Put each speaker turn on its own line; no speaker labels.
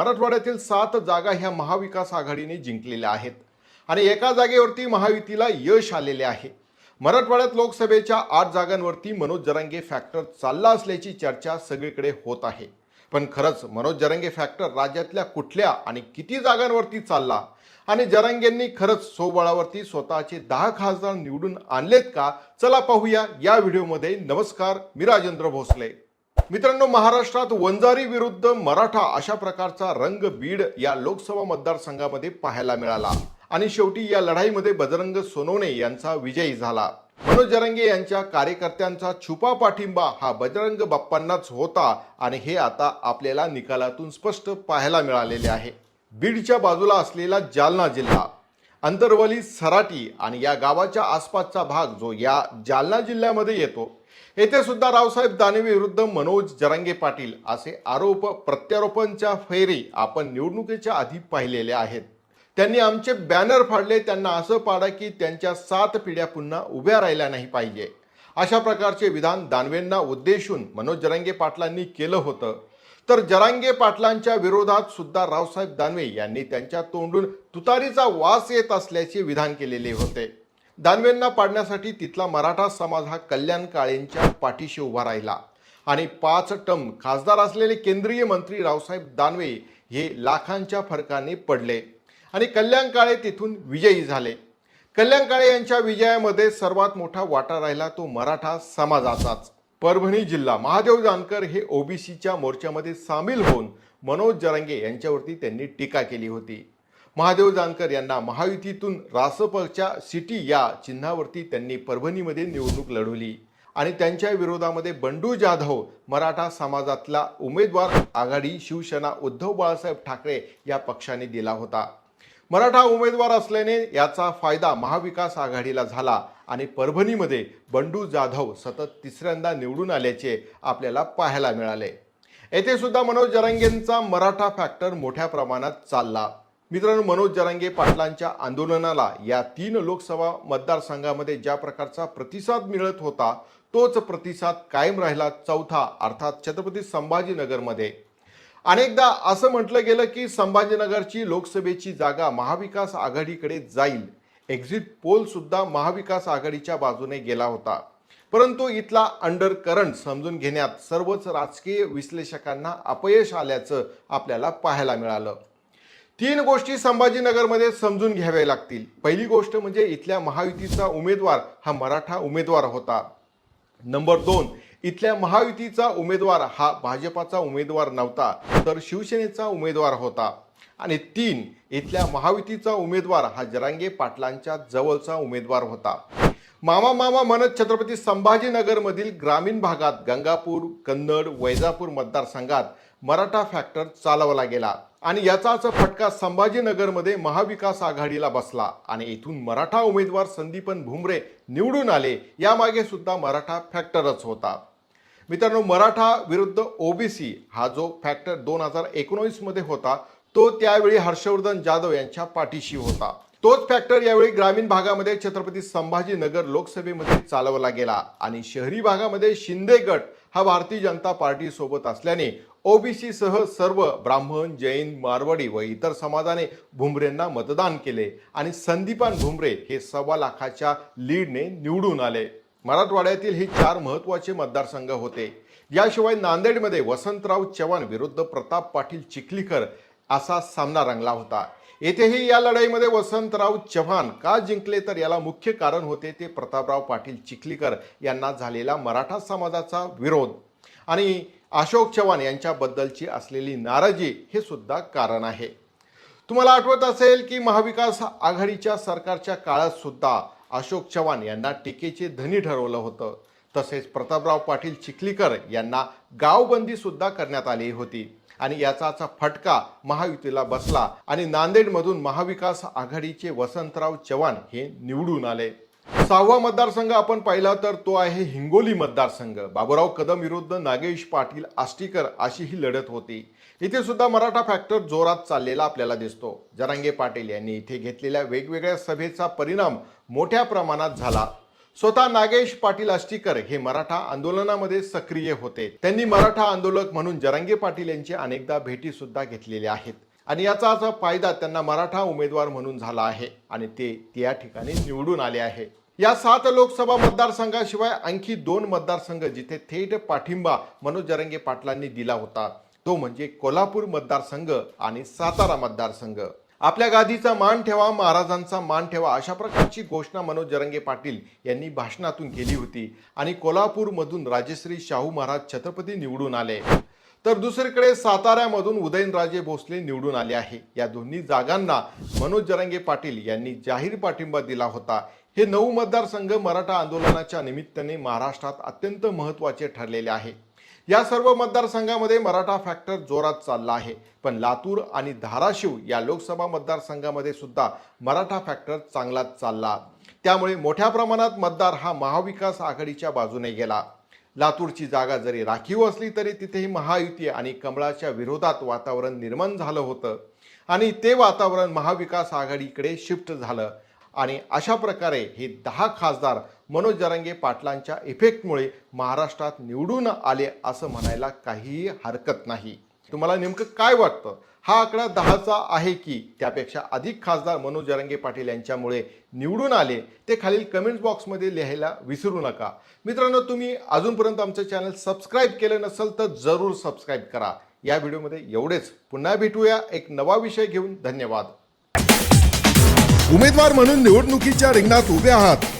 मराठवाड्यातील सात जागा ह्या महाविकास आघाडीने जिंकलेल्या आहेत. आणि एका जागेवरती महायुतीला यश आलेले आहे. मराठवाड्यात लोकसभेच्या आठ जागांवरती मनोज जरांगे फॅक्टर चालला असल्याची चर्चा सगळीकडे होत आहे. पण खरंच मनोज जरांगे फॅक्टर राज्यातल्या कुठल्या आणि किती जागांवरती चालला? आणि जरांगेंनी खरंच सोबळावरती स्वतःचे दहा खासदार निवडून आणलेत का? चला पाहूया या व्हिडिओमध्ये. नमस्कार मी राजेंद्र भोसले. मित्रांनो महाराष्ट्रात वंजारी विरुद्ध मराठा अशा प्रकारचा रंग बीड या लोकसभा मतदारसंघामध्ये पाहायला मिळाला. आणि शेवटी या लढाईमध्ये बजरंग सोनवणे यांचा विजयी झाला. मनोज जरंगे यांच्या कार्यकर्त्यांचा छुपा पाठिंबा हा बजरंग बाप्पांनाच होता आणि हे आता आपल्याला निकालातून स्पष्ट पाहायला मिळालेले आहे. बीडच्या बाजूला असलेला जालना जिल्हा अंतरवली सराटी आणि या गावाच्या आसपासचा भाग जो या जालना जिल्ह्यामध्ये येतो येथे सुद्धा रावसाहेब दानवे विरुद्ध मनोज जरांगे पाटील असे आरोप प्रत्यारोपांच्या फेरी आपण निवडणुकीच्या आधी पाहिलेले आहेत. त्यांनी आमचे बॅनर फाडले त्यांना असं पाडा की त्यांच्या सात पिढ्या पुन्हा उभ्या राहिल्या नाही पाहिजे. अशा प्रकारचे विधान दानवेंना उद्देशून मनोज जरांगे पाटलांनी केलं होतं. तर जरांगे पाटलांच्या विरोधात सुद्धा रावसाहेब दानवे यांनी त्यांच्या तोंडून तुतारीचा वास येत असल्याचे विधान केलेले होते. दानवेंना पाडण्यासाठी तिथला मराठा समाज हा कल्याण काळेंच्या पाठीशी उभा राहिला. आणि पाच टम खासदार असलेले केंद्रीय मंत्री रावसाहेब दानवे हे लाखांच्या फरकाने पडले. आणि कल्याण काळे तिथून विजयी झाले. कल्याण काळे यांच्या विजयामध्ये सर्वात मोठा वाटा राहिला तो मराठा समाजाचाच. परभणी जिल्हा. महादेव जानकर हे ओबीसीच्या मोर्चामध्ये सामील होऊन मनोज जरांगे यांच्यावरती त्यांनी टीका केली होती. महादेव जानकर यांना महायुतीतून रासपच्या सिटी या चिन्हावरती त्यांनी परभणीमध्ये निवडणूक लढवली आणि त्यांच्या विरोधामध्ये बंडू जाधव मराठा समाजातला उमेदवार आघाडी शिवसेना उद्धव बाळासाहेब ठाकरे या पक्षाने दिला होता. मराठा उमेदवार असल्याने याचा फायदा महाविकास आघाडीला झाला आणि परभणीमध्ये बंडू जाधव सतत तिसऱ्यांदा निवडून आल्याचे आपल्याला पाहायला मिळाले. येथे सुद्धा मनोज जरांगेंचा मराठा फॅक्टर मोठ्या प्रमाणात चालला. मित्रांनो मनोज जरांगे पाटलांच्या आंदोलनाला या तीन लोकसभा मतदारसंघामध्ये ज्या प्रकारचा प्रतिसाद मिळत होता तोच प्रतिसाद कायम राहिला चौथा अर्थात छत्रपती संभाजीनगरमध्ये. अनेकदा असं म्हटलं गेलं की संभाजीनगरची लोकसभेची जागा महाविकास आघाडीकडे जाईल. एक्झिट पोल सुद्धा महाविकास आघाडीच्या बाजूने गेला होता. परंतु इथला अंडर करंट समजून घेण्यात सर्वच राजकीय विश्लेषकांना अपयश आल्याचं आपल्याला पाहायला मिळालं. तीन गोष्टी संभाजीनगरमध्ये समजून घ्याव्या लागतील. पहिली गोष्ट म्हणजे इथल्या महायुतीचा उमेदवार हा मराठा उमेदवार होता. नंबर दोन इथल्या महायुतीचा उमेदवार हा भाजपाचा उमेदवार नव्हता तर शिवसेनेचा उमेदवार होता. आणि तीन इथल्या महायुतीचा उमेदवार हा जरांगे पाटलांच्या जवळचा उमेदवार होता. मामा मामा म्हणत छत्रपती संभाजीनगरमधील ग्रामीण भागात गंगापूर कन्नड वैजापूर मतदारसंघात मराठा फॅक्टर चालवला गेला आणि याचाच फटका संभाजीनगरमध्ये महाविकास आघाडीला बसला आणि इथून मराठा उमेदवार संदीपन भुमरे निवडून आले यामागे सुद्धा मराठा फॅक्टरच होता. मित्रांनो मराठा विरुद्ध ओबीसी हा जो फॅक्टर दोन हजार एकोणवीसमध्ये होता तो त्यावेळी हर्षवर्धन जाधव यांच्या पाठीशी होता. तोच फॅक्टर यावेळी ग्रामीण भागामध्ये छत्रपती संभाजीनगर लोकसभेमध्ये चालवला गेला आणि शहरी भागामध्ये शिंदे गट हा भारतीय जनता पार्टी सोबत असल्याने ओबीसी सह सर्व ब्राह्मण जैन मारवाडी व इतर समाजाने भुमरेंना मतदान केले आणि संदीपान भुमरे हे सव्वा लाखाच्या लीडने निवडून आले. मराठवाड्यातील हे चार महत्त्वाचे मतदारसंघ होते. याशिवाय नांदेडमध्ये वसंतराव चव्हाण विरुद्ध प्रताप पाटील चिखलीकर असा सामना रंगला होता. येथेही या लढाईमध्ये वसंतराव चव्हाण का जिंकले तर याला मुख्य कारण होते ते प्रतापराव पाटील चिखलीकर यांना झालेला मराठा समाजाचा विरोध. आणि अशोक चव्हाण यांच्याबद्दलची असलेली नाराजी हे सुद्धा कारण आहे. तुम्हाला आठवत असेल की महाविकास आघाडीच्या सरकारच्या काळात सुद्धा अशोक चव्हाण यांना टीकेचे धनी ठरवलं होतं. तसेच प्रतापराव पाटील चिखलीकर यांना गावबंदीसुद्धा करण्यात आली होती. आणि याचाच फटका महायुतीला बसला आणि नांदेडमधून महाविकास आघाडीचे वसंतराव चव्हाण हे निवडून आले. सहावा मतदारसंघ आपण पाहिला तर तो आहे हिंगोली मतदारसंघ. बाबूराव कदम विरुद्ध नागेश पाटील आष्टीकर अशी ही लढत होती. इथे सुद्धा मराठा फॅक्टर जोरात चाललेला आपल्याला दिसतो. जरांगे पाटील यांनी इथे घेतलेल्या वेगवेगळ्या सभेचा परिणाम मोठ्या प्रमाणात झाला. स्वतः नागेश पाटील आष्टीकर हे मराठा आंदोलनामध्ये सक्रिय होते. त्यांनी मराठा आंदोलक म्हणून जरांगे पाटील यांची अनेकदा भेटी सुद्धा घेतलेल्या आहेत. आणि याचा असा फायदा त्यांना मराठा उमेदवार म्हणून झाला आहे आणि ते त्या ठिकाणी निवडून आले आहे. या सात लोकसभा मतदारसंघाशिवाय आणखी दोन मतदारसंघ जिथे थेट पाठिंबा मनोज जरंगे पाटलांनी दिला होता. तो म्हणजे कोल्हापूर मतदारसंघ आणि सातारा मतदारसंघ. आपल्या गादीचा मान ठेवा महाराजांचा मान ठेवा अशा प्रकारची घोषणा मनोज जरंगे पाटील यांनी भाषणातून केली होती. आणि कोल्हापूरमधून राजश्री शाहू महाराज छत्रपती निवडून आले. तर दुसरीकडे साताऱ्यामधून उदयनराजे भोसले निवडून आले आहे. या दोन्ही जागांना मनोज जरंगे पाटील यांनी जाहीर पाठिंबा दिला होता. हे नऊ मतदारसंघ मराठा आंदोलनाच्या निमित्ताने महाराष्ट्रात अत्यंत महत्त्वाचे ठरलेले आहे. या सर्व मतदारसंघामध्ये मराठा फॅक्टर जोरात चालला आहे. पण लातूर आणि धाराशिव या लोकसभा मतदारसंघामध्ये सुद्धा मराठा फॅक्टर चांगलाच चालला. त्यामुळे मोठ्या प्रमाणात मतदार हा महाविकास आघाडीच्या बाजूने गेला. लातूरची जागा जरी राखीव असली तरी तिथेही महायुती आणि कमळाच्या विरोधात वातावरण निर्माण झालं होतं. आणि ते वातावरण महाविकास आघाडीकडे शिफ्ट झालं. आणि अशा प्रकारे हे दहा खासदार मनोज जरांगे पाटलांच्या इफेक्टमुळे महाराष्ट्रात निवडून आले असं म्हणायला काहीही हरकत नाही. तुम्हाला नेमकं काय वाटतं? हा आकडा दहाचा आहे की त्यापेक्षा अधिक खासदार मनोज जरांगे पाटील यांच्यामुळे निवडून आले ते खालील कमेंट्स बॉक्समध्ये लिहायला विसरू नका. मित्रांनो तुम्ही अजूनपर्यंत आमचं चॅनल सबस्क्राईब केलं नसेल तर जरूर सबस्क्राईब करा. या व्हिडिओमध्ये एवढेच. पुन्हा भेटूया एक नवा विषय घेऊन. धन्यवाद.
उमेदवार म्हणून निवडणुकीच्या रिंगणात उभे आहात.